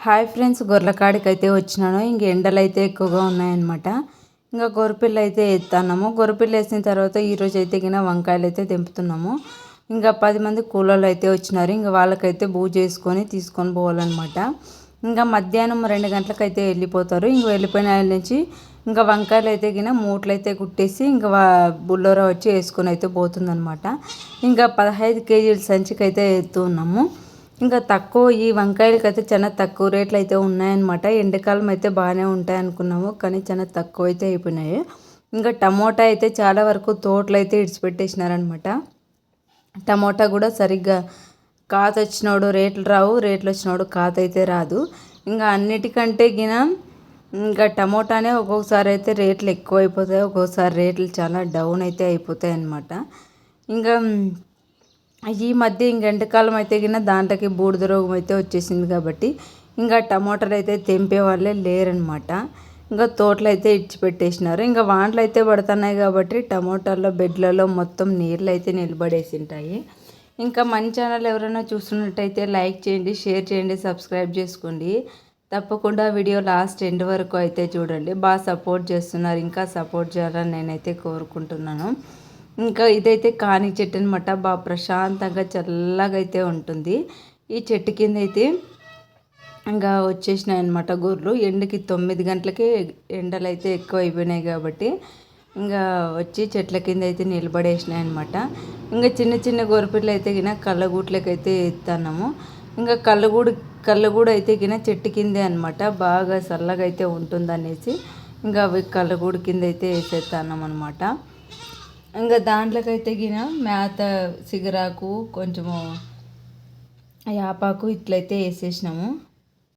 Hi friends గొర్రెకాడికి అయితే వచ్చినాను. ఇంక ఎండలు అయితే ఎక్కువగా ఉన్నాయన్నమాట. ఇంకా గొర్రెపిల్ల అయితే ఎత్తాము గొర్రెపిల్ల వేసిన తర్వాత ఈరోజు అయితే గిన వంకాయలు అయితే తెంపుతున్నాము. ఇంకా పది మంది కూలోళ్ళు అయితే వచ్చినారు. ఇంకా వాళ్ళకైతే బూ చేసుకొని తీసుకొని పోవాలన్నమాట. ఇంకా మధ్యాహ్నం రెండు గంటలకైతే వెళ్ళిపోతారు. ఇంక వెళ్ళిపోయిన నుంచి ఇంకా వంకాయలు అయితే గిన మూటలు అయితే కుట్టేసి ఇంకా బుల్లోరా వచ్చి వేసుకొని అయితే పోతుందన్నమాట. ఇంకా పదహైదు కేజీల సంచికి అయితే ఎత్తు ఉన్నాము. ఇంకా తక్కువ ఈ వంకాయలకి అయితే చాలా తక్కువ రేట్లు అయితే ఉన్నాయన్నమాట. ఎండాకాలం అయితే బాగానే ఉంటాయి అనుకున్నాము కానీ చాలా తక్కువ అయితే అయిపోయినాయి. ఇంకా టమోటా అయితే చాలా వరకు తోటలు అయితే ఇడిచిపెట్టేసినారనమాట టమోటా కూడా సరిగ్గా కాత వచ్చినోడు రేట్లు రావు రేట్లు వచ్చినోడు కాత అయితే రాదు. ఇంకా అన్నిటికంటే గిన ఇంకా టమోటానే ఒక్కొక్కసారి అయితే రేట్లు ఎక్కువ అయిపోతాయి ఒక్కొక్కసారి రేట్లు చాలా డౌన్ అయితే అయిపోతాయి అన్నమాట ఇంకా ఈ మధ్య ఇంక ఎండాకాలం అయితే గిన దాంట్లోకి బూడిద రోగం అయితే వచ్చేసింది కాబట్టి ఇంకా టమాటాలు అయితే తెంపే వాళ్ళే లేరనమాట ఇంకా తోటలు అయితే ఇచ్చిపెట్టేసినారు. ఇంకా వానలు అయితే పడుతున్నాయి కాబట్టి టమోటాల్లో బెడ్లలో మొత్తం నీళ్ళు అయితే నిలబడేసి ఉంటాయి ఇంకా మన ఛానల్ ఎవరైనా చూస్తున్నట్టయితే లైక్ చేయండి షేర్ చేయండి సబ్స్క్రైబ్ చేసుకోండి. తప్పకుండా వీడియో లాస్ట్ ఎండ్ వరకు అయితే చూడండి. బాగా సపోర్ట్ చేస్తున్నారు. ఇంకా సపోర్ట్ చేయాలని నేనైతే కోరుకుంటున్నాను. ఇంకా ఇదైతే కాని చెట్టు అనమాట బాగా ప్రశాంతంగా చల్లగా అయితే ఉంటుంది. ఈ చెట్టు కింద అయితే ఇంకా వచ్చేసినాయి అనమాట గొర్రెలు. ఎండకి తొమ్మిది గంటలకే ఎండలు అయితే ఎక్కువ అయిపోయినాయి కాబట్టి ఇంకా వచ్చి చెట్ల కింద అయితే నిలబడేసినాయి అనమాట ఇంకా చిన్న చిన్న గొర్రెపిల్లలు అయితే గిన కళ్ళగూట్లకి అయితే ఎత్తాము ఇంకా కళ్ళగూడు కళ్ళగూడు అయితే గిన చెట్టు కిందే అనమాట బాగా చల్లగా అయితే ఉంటుందనేసి ఇంకా అవి కళ్ళగూడు కింద అయితే వేసేస్తాను అనమాట ఇంకా దాంట్లోకైతే గిన మేత సిగరాకు కొంచెము యాపాకు ఇట్లయితే వేసేసినాము.